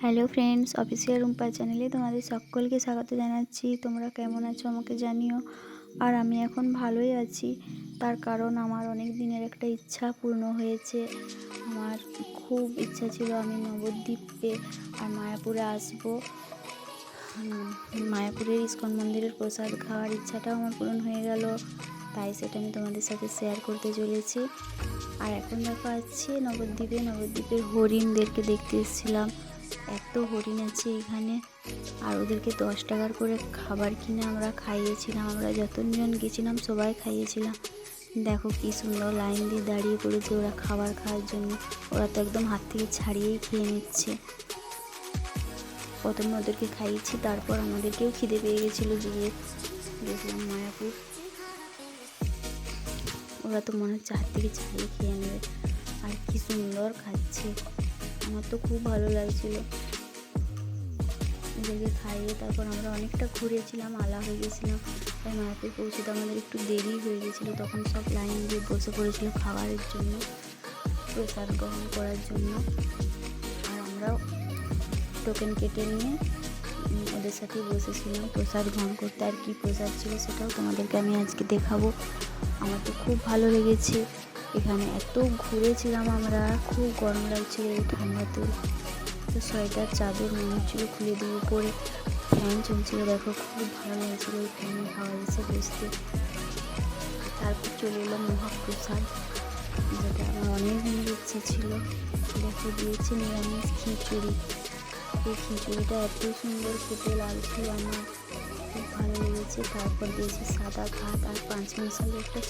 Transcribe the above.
Hello friends official Rumpa চ্যানেলে তোমাদের সকলকে স্বাগত জানাচ্ছি। তোমরা কেমন আছো আমাকে জানিও। আর আমি এখন ভালোই আছি। তার কারণ আমার অনেক দিনের একটা ইচ্ছা পূর্ণ হয়েছে। আমার খুব ইচ্ছা ছিল আমি নবদ্বীপে আর মায়াপুরে আসব। মায়াপুরের ইস্কন মন্দিরের প্রসাদ খাওয়ার ইচ্ছাটাও আমার পূরণ হয়ে গেল। তাই সেটা আমি তোমাদের সাথে শেয়ার করতে চলেছি। আর এখন দেখো আছি নবদ্বীপে। নবদ্বীপের হরিণদেরকে দেখতে এসেছিলাম। এত হরিণ আছে এখানে। আর ওদেরকে দশ টাকার করে খাবার কিনে আমরা খাইয়েছিলাম, আমরা যতজন গেছিলাম সবাই খাইয়েছিলাম। দেখো কি সুন্দর লাইন দিয়ে দাঁড়িয়ে পড়েছে ওরা খাবার খাওয়ার জন্য। ওরা তো একদম হাত থেকে ছাড়িয়েই খেয়ে নিচ্ছে। প্রথমে ওদেরকে খাইয়েছি, তারপর আমাদেরকেও খিদে পেয়ে গেছিল গিয়ে। দেখলাম মায়াপুর। ওরা তো মনে হচ্ছে হাত থেকে ছাড়িয়ে খেয়ে নেবে। আর কি সুন্দর খাচ্ছে। আমার তো খুব ভালো লাগছিল। ওদেরকে খাইয়ে তারপর আমরা অনেকটা ঘুরেছিলাম, আলা হয়ে গেছিলাম। তাই মায়াপুর পৌঁছতে আমাদের একটু দেরি হয়ে গেছিল, তখন সব লাইন দিয়ে বসে পড়েছিল খাবারের জন্য, প্রসাদ গ্রহণ করার জন্য। আর আমরাও টোকেন কেটে নিয়ে ওদের সাথে বসেছিলাম। প্রসাদ গ্রহণ করতে আর কি প্রসাদ ছিল সেটাও তোমাদেরকে আমি আজকে দেখাবো। আমার তো খুব ভালো লেগেছে। এখানে এত ঘুরেছিলাম আমরা, খুব গরম লাগছিল এই ঠান্ডাতে। তো সোয়েটার, চাদর মনে খুলে দিয়ে উপরে। ফ্যান চলছিল, দেখো খুব ভালো লাগছিল ওই ফ্যানের হাওয়া এসে বসতে। তারপর চলে এলাম মহাপ্রসাদ, যেটা আমার অনেক দিনের ইচ্ছে ছিল। দেখো দিয়েছে নিরামিষ খিচুড়ি। এই খিচুড়িটা এত সুন্দর খেতে লাগছিল আমার। খুব ভালো লেগেছে। তারপর দিয়েছে সাদা ভাত আর পাঁচ মশালি একটা